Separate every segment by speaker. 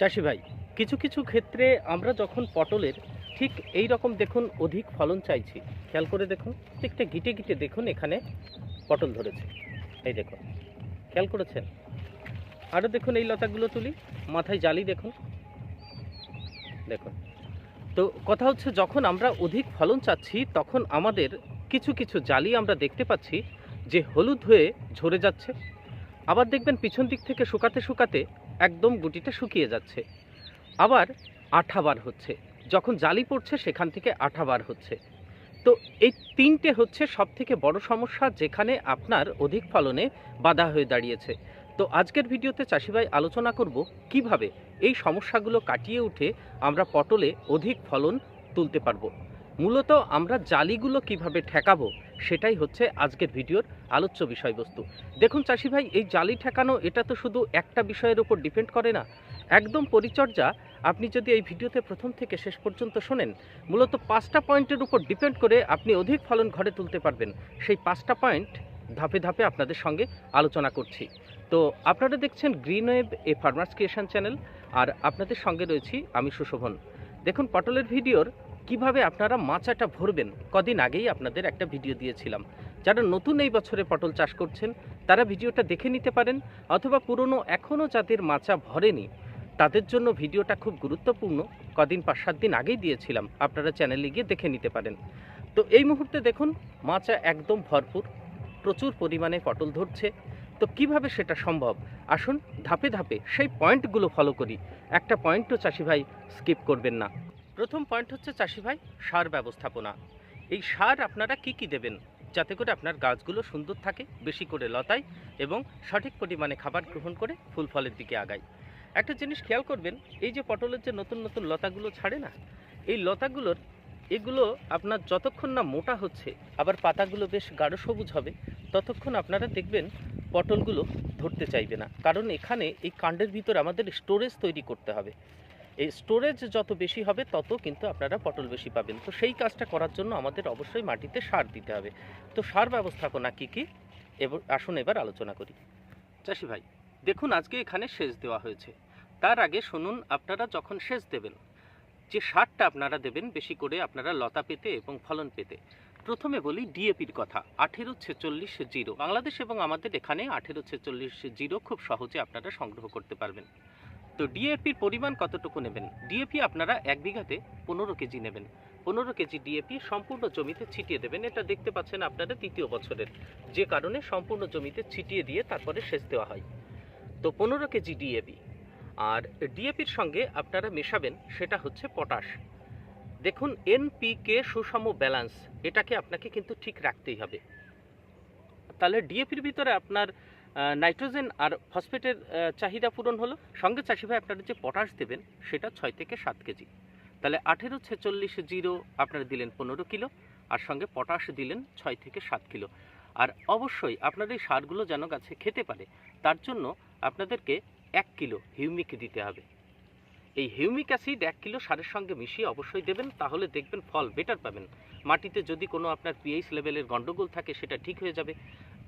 Speaker 1: চাষি ভাই, কিছু কিছু ক্ষেত্রে আমরা যখন পটলের ঠিক এই রকম দেখুন অধিক ফলন চাইছি। খেয়াল করে দেখুন একটা গিটে গিটে দেখুন এখানে পটল ধরেছে। এই দেখুন, খেয়াল করেছেন? আরও দেখুন এই লতাগুলো তুলি, মাথায় জালি দেখুন। দেখুন। তো কথা হচ্ছে যখন আমরা অধিক ফলন চাচ্ছি, তখন আমাদের কিছু কিছু জালি আমরা দেখতে পাচ্ছি, যে হলুদ হয়ে ঝরে যাচ্ছে। আবার দেখবেন পিছন দিক থেকে শুকাতে শুকাতে একদম গুটিটা শুকিয়ে যাচ্ছে। আবার আঠা বার হচ্ছে। যখন জালি পড়ছে, সেখান থেকে আঠা বার হচ্ছে। তো এই তিনটে হচ্ছে সব থেকে বড় সমস্যা যেখানে আপনার অধিক ফলনে বাধা হয়ে দাঁড়িয়েছে। তো আজকের ভিডিওতে চাষিভাই আলোচনা করব কীভাবে এই সমস্যাগুলো কাটিয়ে উঠে আমরা পটলে অধিক ফলন তুলতে পারব। মূলত আমরা জালিগুলো কীভাবে ঠেকাবো সেটাই হচ্ছে আজকের ভিডিওর আলোচ্য বিষয়বস্তু। দেখুন চাষি ভাই, এই জালি ঠেকানো, এটা তো শুধু একটা বিষয়ের উপর ডিপেন্ড করে না। একদম পরিচর্যা, আপনি যদি এই ভিডিওতে প্রথম থেকে শেষ পর্যন্ত শোনেন, মূলত পাঁচটা পয়েন্টের উপর ডিপেন্ড করে আপনি অধিক ফলন ঘরে তুলতে পারবেন। সেই পাঁচটা পয়েন্ট ধাপে ধাপে আপনাদের সঙ্গে আলোচনা করছি। তো আপনারা দেখছেন green web, a farmers creation channel, আর আপনাদের সঙ্গে রয়েছি আমি সুশোভন। দেখুন, পটলের ভিডিওর কীভাবে আপনারা মাচাটা ভরবেন? কদিন আগেই আপনাদের একটা ভিডিও দিয়েছিলাম। যারা নতুন এই বছরে পটল চাষ করছেন, তারা ভিডিওটা দেখে নিতে পারেন অথবা পুরনো এখনও যাদের মাচা ভরেনি, তাদের জন্য ভিডিওটা খুব গুরুত্বপূর্ণ। কদিন পাঁচ সাত দিন আগেই দিয়েছিলাম। আপনারা চ্যানেলে গিয়ে দেখে নিতে পারেন। তো এই মুহূর্তে দেখুন, মাচা একদম ভরপুর, প্রচুর পরিমাণে পটল ধরছে। তো কীভাবে সেটা সম্ভব? আসুন, ধাপে ধাপে সেই পয়েন্টগুলো ফলো করি। একটা পয়েন্টও চাষি ভাই স্কিপ করবেন না। প্রথম পয়েন্ট হচ্ছে চাষি ভাই, সার ব্যবস্থাপনা। এই সার আপনারা কি কি দেবেন? যাতে করে আপনার গাছগুলো সুন্দর থাকে, বেশি করে লতায় এবং সঠিক পরিমাণে খাবার গ্রহণ করে ফুল ফলের দিকে আগায়। একটা জিনিস খেয়াল করবেন, এই যে পটলের যে নতুন নতুন লতাগুলো ছাড়ে না, এই লতাগুলোর, এগুলো আপনার যতক্ষণ না মোটা হচ্ছে, আবার পাতাগুলো বেশ গাঢ় সবুজ হবে, ততক্ষণ আপনারা দেখবেন পটলগুলো ধরতে চাইবে না। কারণ এখানে এই কাণ্ডের ভিতর আমাদের স্টোরেজ তৈরি করতে হবে। এই স্টোরেজ যত বেশি হবে, তত কিন্তু আপনারা পটল বেশি পাবেন। তো সেই কাজটা করার জন্য আমাদের অবশ্যই মাটিতে সার দিতে হবে। তো সার ব্যবস্থাপনা কী কী? এবার আসুন এবার আলোচনা করি। চাষি ভাই, দেখুন আজকে এখানে সেচ দেওয়া হয়েছে। তার আগে শুনুন, আপনারা যখন সেচ দেবেন, যে সারটা আপনারা দেবেন, বেশি করে আপনারা লতা পেতে এবং ফলন পেতে, প্রথমে বলি ডিএপির কথা, আঠেরো ছেচল্লিশ জিরো। বাংলাদেশ এবং আমাদের এখানে আঠেরো ছেচল্লিশ জিরো খুব সহজে আপনারা সংগ্রহ করতে পারবেন। তো ডিএপির পরিমাণ কতটুকু নেবেন? ডিএপি আপনারা এক বিঘাতে পনেরো কেজি নেবেন। পনেরো কেজি ডিএপি সম্পূর্ণ জমিতে ছিটিয়ে দেবেন। এটা দেখতে পাচ্ছেন আপনারা তৃতীয় বছরের। যে কারণে সম্পূর্ণ জমিতে ছিটিয়ে দিয়ে তারপরে সেচ দেওয়া হয়। তো পনেরো কেজি ডিএপি আর ডিএপির সঙ্গে আপনারা মেশাবেন, সেটা হচ্ছে পটাশ। দেখুন এনপিকে সুষম ব্যালেন্স এটাকে আপনাকে কিন্তু ঠিক রাখতেই হবে। তাহলে ডিএপির ভিতরে আপনার নাইট্রোজেন আর ফসফেটের চাহিদা পূরণ হলো। সঙ্গে চাষি ভাই আপনারা যে পটাশ দেবেন, সেটা ছয় থেকে সাত কেজি। তাহলে আঠেরো ছেচল্লিশ জিরো আপনারা দিলেন পনেরো কিলো, আর সঙ্গে পটাশ দিলেন ছয় থেকে সাত কিলো। আর অবশ্যই আপনার এই সারগুলো যেন গাছে খেতে পারে, তার জন্য আপনাদেরকে এক কিলো হিউমিক দিতে হবে। এই হিউমিক অ্যাসিড এক কিলো সারের সঙ্গে মিশিয়ে অবশ্যই দেবেন, তাহলে দেখবেন ফল বেটার পাবেন। মাটিতে যদি কোনো আপনার পিএইচ লেভেলের গন্ডগোল থাকে, সেটা ঠিক হয়ে যাবে।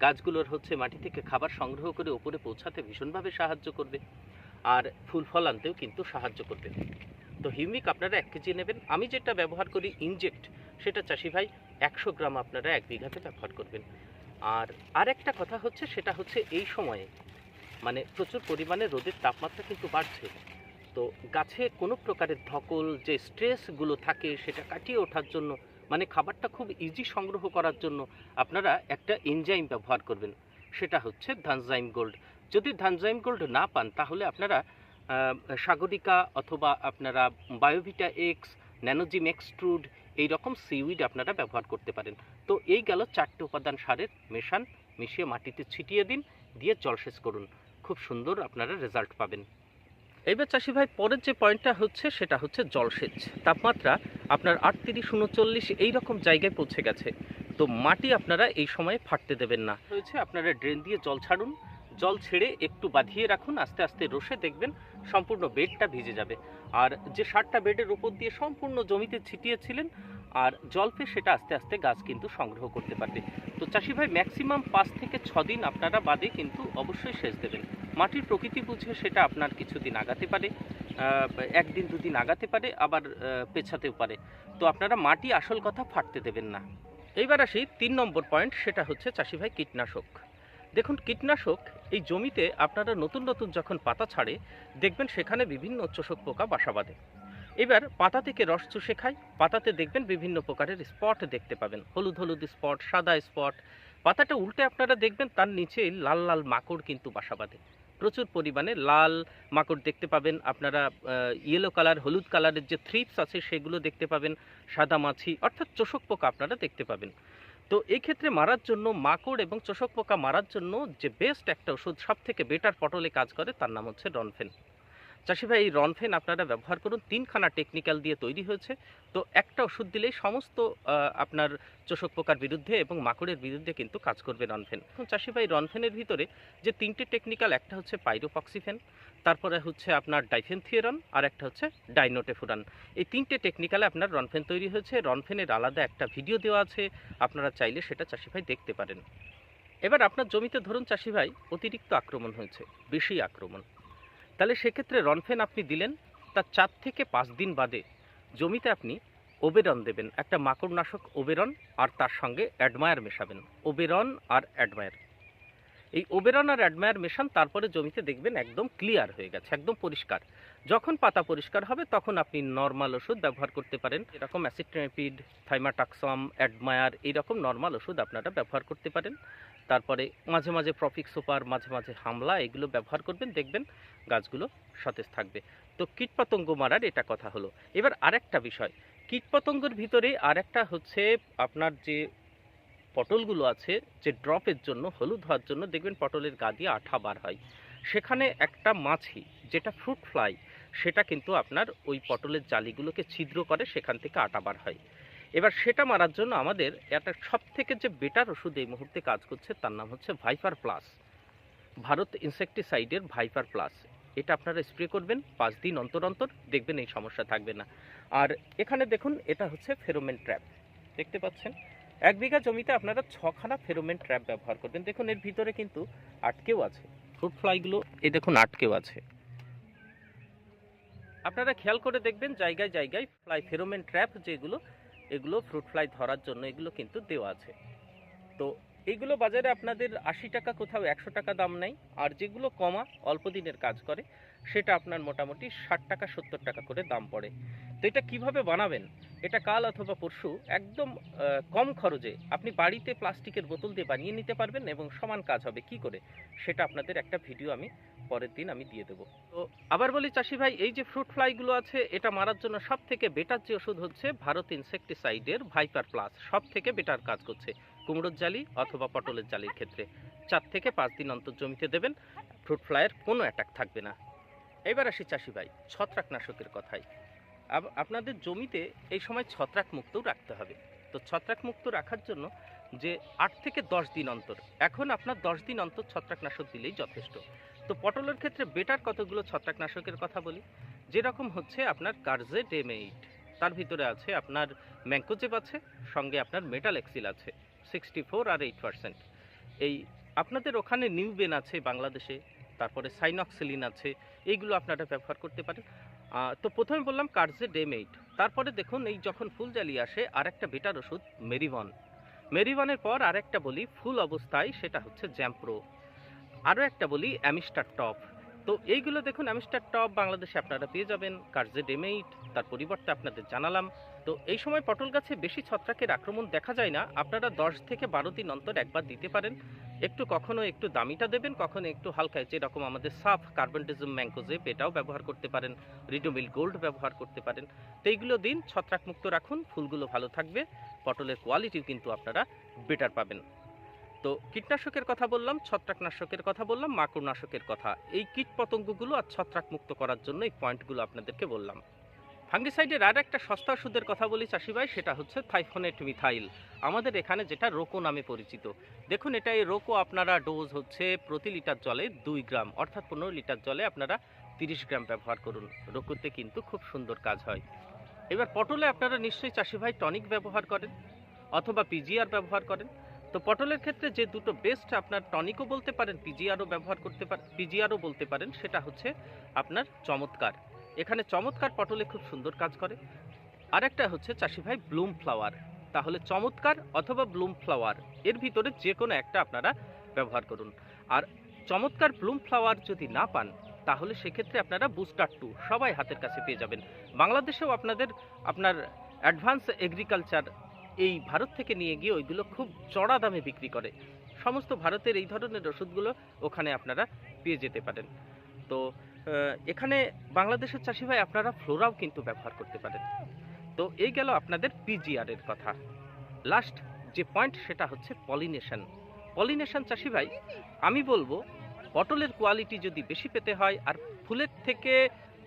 Speaker 1: গাছগুলোর হচ্ছে মাটি থেকে খাবার সংগ্রহ করে উপরে পৌঁছাতে ভীষণভাবে সাহায্য করবে। আর ফুল ফল আনতেও কিন্তু সাহায্য করবে। তো হিউমিক আপনারা এক কেজি নেবেন। আমি যেটা ব্যবহার করি ইনজেক্ট, সেটা চাষি ভাই একশো গ্রাম আপনারা এক বিঘাতে ব্যবহার করবেন। আর আরেকটা কথা হচ্ছে, সেটা হচ্ছে এই সময়ে মানে প্রচুর পরিমাণে রোদের তাপমাত্রা কিন্তু বাড়ছে। তো গাছে কোনো প্রকারের ধকল, যে স্ট্রেসগুলো থাকে, সেটা কাটিয়ে ওঠার জন্য মানে খাবারটা খুব ইজি সংগ্রহ করার জন্য আপনারা একটা এনজাইম ব্যবহার করবেন। সেটা হচ্ছে ধানজাইম গোল্ড যদি ধানজাইম গোল্ড না পান, তাহলে আপনারা সাগরিকা অথবা আপনারা বায়োভিটা এক্স ন্যানোজিম এক্সট্রুড এই রকম সিউইড আপনারা ব্যবহার করতে পারেন। তো এই গেল চারটে উপাদান সারের মেশান। মিশিয়ে মাটিতে ছিটিয়ে দিন, দিয়ে জলসেচ করুন। খুব সুন্দর আপনারা রেজাল্ট পাবেন। এইবার চাষি ভাই, পরের যে পয়েন্টটা হচ্ছে, সেটা হচ্ছে জলসেচ। তাপমাত্রা আপনার আটত্রিশ উনচল্লিশ এই রকম জায়গায় পৌঁছে গেছে। তো মাটি আপনারা এই সময়ে ফাটতে দেবেন না। হয়েছে আপনারা ড্রেন দিয়ে জল ছাড়ুন। জল ছেড়ে একটু বাঁধিয়ে রাখুন। আস্তে আস্তে রসে দেখবেন সম্পূর্ণ বেডটা ভিজে যাবে। আর যে সারটা বেডের উপর দিয়ে সম্পূর্ণ জমিতে ছিটিয়েছিলেন, আর জল পেয়ে সেটা আস্তে আস্তে গাছ কিন্তু সংগ্রহ করতে পারবে। তো চাষি ভাই ম্যাক্সিমাম পাঁচ থেকে ছ দিন আপনারা বাদে কিন্তু অবশ্যই সেচ দেবেন। মাটির প্রকৃতি বুঝে সেটা আপনার কিছুদিন আগাতে পারে একদিন দুদিন আগাতে পারে, আবার পেছাতেও পারে। তো আপনারা মাটি আসল কথা ফাটতে দেবেন না। এইবার আসি তিন নম্বর পয়েন্ট, সেটা হচ্ছে চাষি ভাই কীটনাশক। দেখুন, কীটনাশক এই জমিতে আপনারা নতুন নতুন যখন পাতা ছাড়ে, দেখবেন সেখানে বিভিন্ন চোষক পোকা বাসা বাঁধে। এবার পাতা থেকে রস চুষে খায় পাতাতে দেখবেন বিভিন্ন প্রকারের স্পট দেখতে পাবেন। হলুদ হলুদ স্পট, সাদা স্পট। পাতাটা উল্টে আপনারা দেখবেন তার নিচে লাল লাল মাকড় কিন্তু বাসা বাঁধে। প্রচুর পরিমাণে লাল মাকড় দেখতে পাবেন। আপনারা ইয়েলো কালার হলুদ কালারের যে থ্রিপস আছে, সেগুলো দেখতে পাবেন। সাদা মাছি, অর্থাৎ চোষক পোকা আপনারা দেখতে পাবেন। তো এই ক্ষেত্রে মারার জন্য মাকড় এবং চোষক পোকা মারার জন্য যে বেস্ট একটা ওষুধ, সবথেকে বেটার পটলে কাজ করে, তার নাম হচ্ছে রনফেন চাষি ভাই, এই রনফেন আপনারা ব্যবহার করুন। তিনখানা টেকনিক্যাল দিয়ে তৈরি হয়েছে। তো একটা ওষুধ দিলেই সমস্ত আপনার চোষক পোকার বিরুদ্ধে এবং মাকড়ের বিরুদ্ধে কিন্তু কাজ করবে রনফেন এখন চাষি ভাই রনফেনের ভিতরে যে তিনটে টেকনিক্যাল একটা হচ্ছে পাইরোপক্সিফেন তারপরে হচ্ছে আপনার ডাইফেনথিয়রন আর একটা হচ্ছে ডাইনোটেফুরান এই তিনটে টেকনিক্যালে আপনার রনফেন তৈরি হয়েছে। রনফেনের আলাদা একটা ভিডিও দেওয়া আছে। আপনারা চাইলে সেটা চাষি ভাই দেখতে পারেন। এবার আপনার জমিতে ধরুন চাষি ভাই, অতিরিক্ত আক্রমণ হয়েছে, বেশি আক্রমণ। তাহলে সেক্ষেত্রে রনফেন আপনি দিলেন, তার চার থেকে পাঁচ দিন বাদে জমিতে আপনি ওবেরন দেবেন, একটা মাকড়নাশক ওবেরন আর তার সঙ্গে অ্যাডমায়ার মেশাবেন, ওবেরন আর অ্যাডমায়ার। এই ওবেরন আর অ্যাডমায়ার মেশান তারপরে জমিতে দেখবেন একদম ক্লিয়ার হয়ে গেছে, একদম পরিষ্কার। যখন পাতা পরিষ্কার হবে, তখন আপনি নর্মাল ওষুধ ব্যবহার করতে পারেন। এরকম অ্যাসিট্রেপিড থাইমাটাক্সাম অ্যাডমায়ার এইরকম নর্মাল ওষুধ আপনারা ব্যবহার করতে পারেন। তারপরে মাঝে মাঝে প্রফিক সুপার মাঝে মাঝে হামলা এগুলো ব্যবহার করবেন, দেখবেন গাছগুলো সতেজ থাকবে। তো কীটপতঙ্গ মারার এটা কথা হলো। এবার আরেকটা বিষয় কীটপতঙ্গের ভিতরে আরেকটা হচ্ছে আপনার যে পটলগুলো আছে যে ড্রপের জন্য, হলুদ হওয়ার জন্য দেখবেন পটলের গা দিয়ে আঠা বার হয়। সেখানে একটা মাছি, যেটা ফ্রুট ফ্লাই সেটা কিন্তু আপনার ওই পটলের জালিগুলোকে ছিদ্র করে, সেখান থেকে আটা বার হয়। এবার সেটা মারার জন্য আমাদের একটা সব থেকে যে বেটার ওষুধ এই মুহূর্তে কাজ করছে, তার নাম হচ্ছে ভাইপার প্লাস ভারত ইনসেকটিসাইডের ভাইপার প্লাস এটা আপনারা স্প্রে করবেন, পাঁচ দিন অন্তর অন্তর, দেখবেন এই সমস্যা থাকবে না। আর এখানে দেখুন, এটা হচ্ছে ফেরোমেন ট্র্যাপ দেখতে পাচ্ছেন? এক বিঘা জমিতে আপনারা ছখানা ফেরোমেন ট্র্যাপ ব্যবহার করবেন দেখুন, এর ভিতরে কিন্তু আটকেও আছে। ফ্রুট ফ্লাইগুলো, এই দেখুন, আটকেও আছে। আপনারা খেয়াল করে দেখবেন, জায়গায় জায়গায় ফ্লাই, ফেরোমেন ট্র্যাপ যেগুলো, এগুলো ফ্রুট ফ্লাই ধরার জন্য এগুলো কিন্তু দেওয়া আছে। তো এইগুলো বাজারে আপনাদের আশি টাকা কোথাও একশো টাকা দাম নেই। আর যেগুলো কমা, অল্প দিনের কাজ করে, সেটা আপনার মোটামুটি ষাট টাকা, সত্তর টাকা করে দাম পড়ে। তো এটা কীভাবে বানাবেন? এটা কাল অথবা পরশু একদম কম খরচে আপনি বাড়িতে প্লাস্টিকের বোতল দিয়ে বানিয়ে নিতে পারবেন এবং সমান কাজ হবে। কি করে? সেটা আপনাদের একটা ভিডিও আমি পরের দিন আমি দিয়ে দেবো। তো আবার বলি চাষি ভাই, এই যে ফ্রুট ফ্লাইগুলো আছে, এটা মারার জন্য সব থেকে বেটার যে ওষুধ হচ্ছে ভারত ইনসেকটিসাইডের ভাইপার প্লাস। সব থেকে বেটার কাজ করছে কুমড়োর জালি অথবা পটলের জালির ক্ষেত্রে। চার থেকে পাঁচ দিন অন্তর জমিতে দেবেন, ফ্রুট ফ্লাইয়ের কোনো অ্যাটাক থাকবে না। এবার আসি চাষি ভাই, ছত্রাকনাশকের আব- আপনাদের জমিতে এই সময় ছত্রাক মুক্তও রাখতে হবে। তো ছত্রাক মুক্ত রাখার জন্য যে আট থেকে দশ দিন অন্তর, এখন আপনার দশ দিন অন্তর ছত্রাকনাশক দিলেই যথেষ্ট। তো পটলের ক্ষেত্রে বেটার কতগুলো ছত্রাকনাশকের কথা বলি? যেরকম হচ্ছে আপনার কার্জে ডেমেইট তার ভিতরে আছে আপনার ম্যাঙ্কোজেব আছে, সঙ্গে আপনার মেটাল এক্সিল আছে সিক্সটি ফোর আর এইট পার্সেন্ট এই আপনাদের ওখানে নিউবেন আছে বাংলাদেশে, তারপরে সাইনক্সিলিন আছে, এইগুলো আপনারা ব্যবহার করতে পারেন। তো প্রথমে বললাম কার্জে ডেমেইট তারপরে দেখুন এই যখন ফুল জ্বালিয়ে আসে আর একটা বেটার ওষুধ মেরিভন মেরিভনের পর আরেকটা বলি ফুল অবস্থায়, সেটা হচ্ছে জ্যাম্প্রো। আরও একটা বলি অ্যামিস্টার টপ। তো এইগুলো দেখুন অ্যামিস্টার টপ বাংলাদেশে আপনারা পেয়ে যাবেন কার্জে ডেমেইট তার পরিবর্তে আপনাদের জানালাম। তো এই সময় পটল গাছে বেশি ছত্রাকের আক্রমণ দেখা যায় না, আপনারা দশ থেকে বারো দিন অন্তর একবার দিতে পারেন। একটু কখনো একটু দামিটা দেবেন, কখনো একটু হালকা, যেরকম আমাদের সাফ কার্বনটিজম ম্যাঙ্কোজেপ এটাও ব্যবহার করতে পারেন রিডোমিল গোল্ড ব্যবহার করতে পারেন। তো এইগুলো দিন ছত্রাক মুক্ত রাখুন, ফুলগুলো ভালো থাকবে, পটলের কোয়ালিটিও কিন্তু আপনারা বেটার পাবেন। তো কীটনাশকের কথা বললাম, ছত্রাকনাশকের কথা বললাম, মাকড়নাশকের কথা, এই কীট পতঙ্গগুলো আর ছত্রাক মুক্ত করার জন্য এই পয়েন্টগুলো আপনাদেরকে বললাম। ফাঙ্গিসাইডের আর একটা সস্তা ওষুধের কথা বলি চাষিভাই সেটা হচ্ছে থাইফোনেট মিথাইল। আমাদের এখানে যেটা রোকো নামে পরিচিত। দেখুন, এটা এই রোকো আপনারা ডোজ হচ্ছে প্রতি লিটার জলে দুই গ্রাম, অর্থাৎ পনেরো লিটার জলে আপনারা তিরিশ গ্রাম ব্যবহার করুন। রোকোতে কিন্তু খুব সুন্দর কাজ হয়। এবার পটলে আপনারা নিশ্চয়ই চাষি ভাই টনিক ব্যবহার করেন, অথবা পিজিআর ব্যবহার করেন। তো পটলের ক্ষেত্রে যে দুটো বেস্ট আপনার টনিকও বলতে পারেন, পিজিআরও ব্যবহার করতে পারেন পিজিআরও বলতে পারেন, সেটা হচ্ছে আপনার চমৎকার। এখানে চমৎকার পটলে খুব সুন্দর কাজ করে। আরেকটা হচ্ছে চাষি ভাই ব্লুম ফ্লাওয়ার। তাহলে চমৎকার অথবা ব্লুম ফ্লাওয়ার, এর ভিতরে যে কোনো একটা আপনারা ব্যবহার করুন। আর চমৎকার ব্লুম ফ্লাওয়ার যদি না পান, তাহলে সেক্ষেত্রে আপনারা বুস্টার টু সবাই হাতের কাছে পেয়ে যাবেন। বাংলাদেশেও আপনাদের, আপনার অ্যাডভান্স এগ্রিকালচার এই ভারত থেকে নিয়ে গিয়ে ওইগুলো খুব চড়া দামে বিক্রি করে। সমস্ত ভারতের এই ধরনের ওষুধগুলো ওখানে আপনারা পেয়ে যেতে পারেন। তো এখানে বাংলাদেশের চাষি ভাই আপনারা ফ্লোরাও কিন্তু ব্যবহার করতে পারেন। তো এই গেল আপনাদের পিজিআর এর কথা। লাস্ট যে পয়েন্ট সেটা হচ্ছে পলিনেশন পলিনেশন চাষি ভাই আমি বলব, পটলের কোয়ালিটি যদি বেশি পেতে হয় আর ফুলের থেকে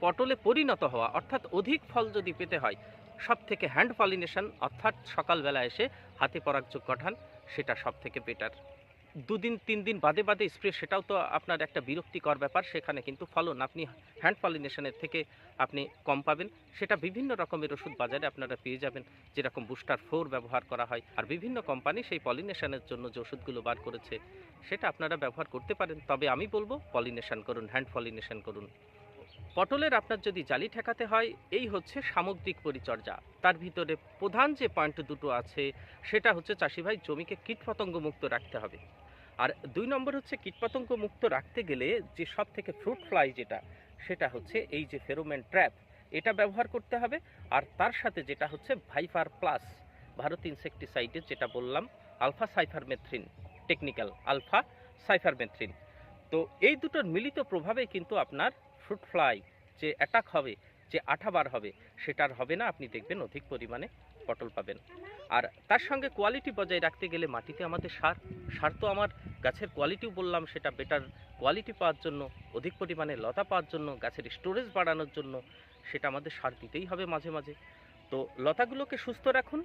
Speaker 1: পটলে পরিণত হওয়া, অর্থাৎ অধিক ফল যদি পেতে হয় সব থেকে হ্যান্ড পলিনেশন অর্থাৎ সকালবেলা এসে হাতে পরাগযোগ গঠান, সেটা সব থেকে বেটার দুদিন তিন দিন বাদে বাদে স্প্রে, সেটাও তো আপনার একটা বিরক্তিকর ব্যাপার। সেখানে কিন্তু ফলন, আপনি হ্যান্ড পলিনেশনের থেকে আপনি কম পাবেন। সেটা বিভিন্ন রকমের ওষুধ বাজারে আপনারা পেয়ে যাবেন। যেরকম বুস্টার ফোর ব্যবহার করা হয়। আর বিভিন্ন কোম্পানি সেই পলিনেশনের জন্য যে ওষুধগুলো বার করেছে, সেটা আপনারা ব্যবহার করতে পারেন। তবে আমি বলব পলিনেশন করুন হ্যান্ড পলিনেশন করুন। পটলের আপনার যদি জালি ঠেকাতে হয়, এই হচ্ছে সামগ্রিক পরিচর্যা। তার ভিতরে প্রধান যে পয়েন্ট দুটো আছে, সেটা হচ্ছে চাষি ভাই, জমিকে কীটপতঙ্গ মুক্ত রাখতে হবে। আর দুই নম্বর হচ্ছে কীটপতঙ্গ মুক্ত রাখতে গেলে যে সব থেকে ফ্রুট ফ্লাই যেটা, সেটা হচ্ছে এই যে ফেরোমেন ট্র্যাপ এটা ব্যবহার করতে হবে। আর তার সাথে যেটা হচ্ছে ভাইফার প্লাস ভারত ইনসেকটিসাইডের যেটা বললাম alpha cypermethrin technical alpha cypermethrin তো এই দুটোর মিলিত প্রভাবে কিন্তু আপনার ফ্রুট ফ্লাই যে অ্যাটাক হবে, যে আঠাবার হবে, সেটার হবে না, আপনি দেখবেন অধিক পরিমাণে পটল পাবেন। আর তার সঙ্গে কোয়ালিটি বজায় রাখতে গেলে মাটিতে আমাদের সার সার তো আমার গাছের কোয়ালিটিও বললাম, সেটা বেটার কোয়ালিটি পাওয়ার জন্য, অধিক পরিমাণে লতা পাওয়ার জন্য, গাছের স্টোরেজ বাড়ানোর জন্য, সেটা আমাদের সার দিতেই হবে মাঝে মাঝে। তো লতাগুলোকে সুস্থ রাখুন,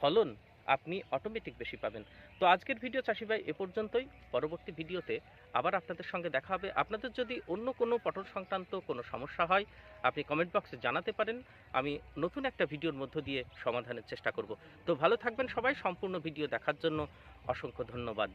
Speaker 1: ফলন আপনি অটোমেটিক বেশি পাবেন। তো আজকের ভিডিও চাষি ভাই এ পর্যন্তই, পরবর্তী ভিডিওতে আবার আপনাদের সঙ্গে দেখা হবে। আপনাদের যদি অন্য কোনো পটল সংক্রান্ত কোনো সমস্যা হয়, আপনি কমেন্ট বক্সে জানাতে পারেন, আমি নতুন একটা ভিডিওর মধ্য দিয়ে সমাধানের চেষ্টা করব। তো ভালো থাকবেন সবাই, সম্পূর্ণ ভিডিও দেখার জন্য অসংখ্য ধন্যবাদ।